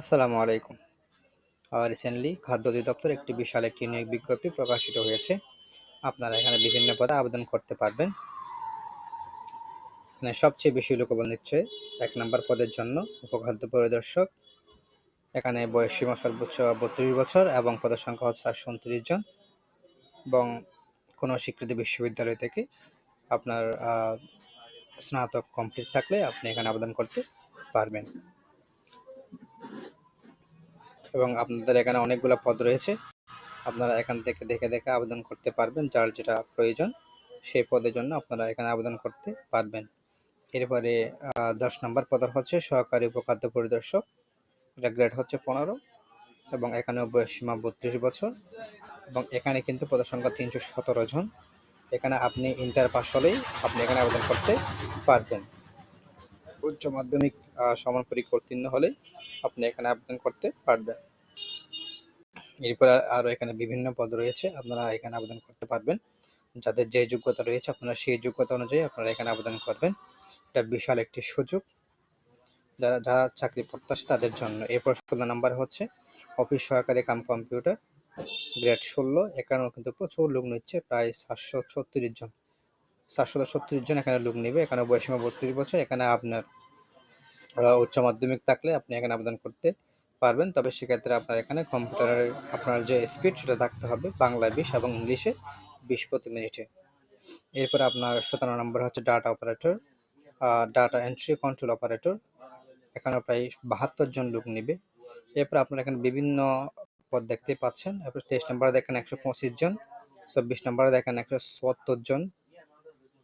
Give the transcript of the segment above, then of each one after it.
আসসালামু আলাইকুম। আবার রিসেন্টলি খাদ্য অধিদপ্তর একটি বিশাল একটি নিয়োগ বিজ্ঞপ্তি প্রকাশিত হয়েছে। আপনারা এখানে বিভিন্ন পদে আবেদন করতে পারবেন। এখানে সবচেয়ে বেশি লোকবল নিচ্ছে এক নম্বর পদের জন্য উপখাদ্য পরিদর্শক। এখানে বয়স সীমা সর্বোচ্চ বত্রিশ বছর এবং পদের সংখ্যা হচ্ছে চারশো উনত্রিশ জন। এবং কোনো স্বীকৃত বিশ্ববিদ্যালয় থেকে আপনার স্নাতক কমপ্লিট থাকলে আপনি এখানে আবেদন করতে পারবেন। এবং আপনাদের এখানে অনেকগুলো পদ রয়েছে। আপনারা এখান থেকে দেখে দেখে আবেদন করতে পারবেন, যার যেটা প্রয়োজন সেই পদের জন্য আপনারা এখানে আবেদন করতে পারবেন। এরপরে দশ নম্বর পদ হচ্ছে সহকারী উপখাদ্য পরিদর্শক। এটা গ্রেড হচ্ছে পনেরো এবং এখানেও বয়স সীমা বত্রিশ বছর এবং এখানে কিন্তু পদের সংখ্যা তিনশো সতেরো জন। এখানে আপনি ইন্টার পাস হলেই আপনি এখানে আবেদন করতে পারবেন। উচ্চ মাধ্যমিক সমান পরীক্ষা উত্তীর্ণ হলেই আপনি এখানে আবেদন করতে পারবেন। এরপর আর- আরও এখানে বিভিন্ন পদ রয়েছে, আপনারা এখানে আবেদন করতে পারবেন। যাদের যে যোগ্যতা রয়েছে, আপনারা সেই যোগ্যতা অনুযায়ী আপনারা এখানে আবেদন করবেন। এটা বিশাল একটি সুযোগ। যারা যারা চাকরি প্রত্যাশী, তাদের জন্য। এরপর ষোলো নাম্বার হচ্ছে, অফিস সহকারী কাম কম্পিউটার। গ্রেড ষোলো এখানেও কিন্তু প্রচুর লোক নিচ্ছে, প্রায় সাতশো ছত্রিশ জন। সাতশো ছত্রিশ জন এখানে লোক নেবে, এখানে বয়সীমা বত্রিশ বছর, এখানে আপনার উচ্চ মাধ্যমিক থাকলে আপনি এখানে আবেদন করতে পারবেন। তবে সেক্ষেত্রে আপনার এখানে কম্পিউটারের আপনার যে স্পিড সেটা থাকতে হবে বাংলায় বিশ এবং ইংলিশে বিশ প্রতি মিনিটে। এরপরে আপনার সতেরো নম্বর হচ্ছে data operator data entry control operator এখানে প্রায় বাহাত্তর জন লোক নেবে। এরপর আপনারা এখানে বিভিন্ন পদ দেখতে পাচ্ছেন। এরপর তেইশ নম্বরে দেখেন একশো পঁচিশ জন, চব্বিশ নম্বরে দেখেন একশো চুয়াত্তর জন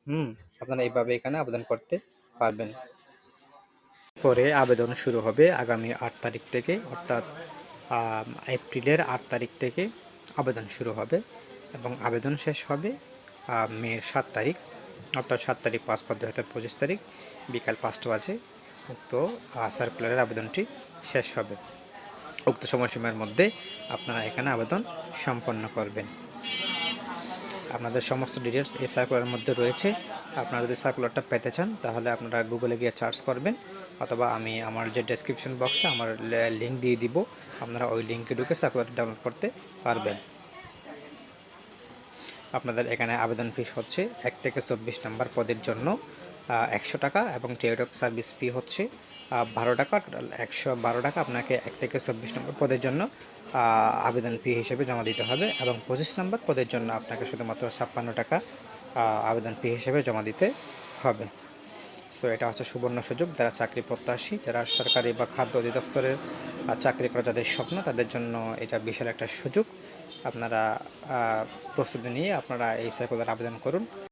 হুম, আপনারা এইভাবে এখানে আবেদন করতে পারবেন। পরে আবেদন শুরু হবে আগামী আট তারিখ থেকে, অর্থাৎ এপ্রিলের আট তারিখ থেকে আবেদন শুরু হবে এবং আবেদন শেষ হবে মের সাত তারিখ, অর্থাৎ সাত তারিখ পাঁচ দু হাজার পঁচিশ তারিখ বিকাল পাঁচটা বাজে। উক্ত সার্কুলারের আবেদনটি শেষ হবে। উক্ত সময়সীমার মধ্যে আপনারা এখানে আবেদন সম্পন্ন করবেন। আপনাদের সমস্ত ডিটেলস এই সার্কুলারের মধ্যে রয়েছে। আপনারা যদি সার্কুলারটা পেতে চান, তাহলে আপনারা গুগলে গিয়ে সার্চ করবেন, অথবা আমি আমার যে ডেসক্রিপশন বক্সে আমার লিঙ্ক দিয়ে দিব, আপনারা ওই লিঙ্কে ঢুকে সার্কুলার ডাউনলোড করতে পারবেন। আপনাদের এখানে আবেদন ফিস হচ্ছে এক থেকে চব্বিশ নম্বর পদের জন্য একশো টাকা এবং টেলিটক সার্ভিস ফি হচ্ছে বারো টাকা একশো বারো টাকা আপনাকে এক থেকে চব্বিশ নম্বর পদের জন্য আবেদন ফি হিসেবে জমা দিতে হবে এবং পঁচিশ নম্বর পদের জন্য আপনাকে শুধুমাত্র ছাপ্পান্ন টাকা আবেদন ফি হিসেবে জমা দিতে হবে। সো এটা হচ্ছে সুবর্ণ সুযোগ। যারা চাকরি প্রত্যাশী, যারা সরকারি বা খাদ্য অধিদপ্তরের চাকরি করা যাদের স্বপ্ন, তাদের জন্য এটা বিশাল একটা সুযোগ। আপনারা প্রস্তুতি নিয়ে আপনারা এই সার্কুলার আবেদন করুন।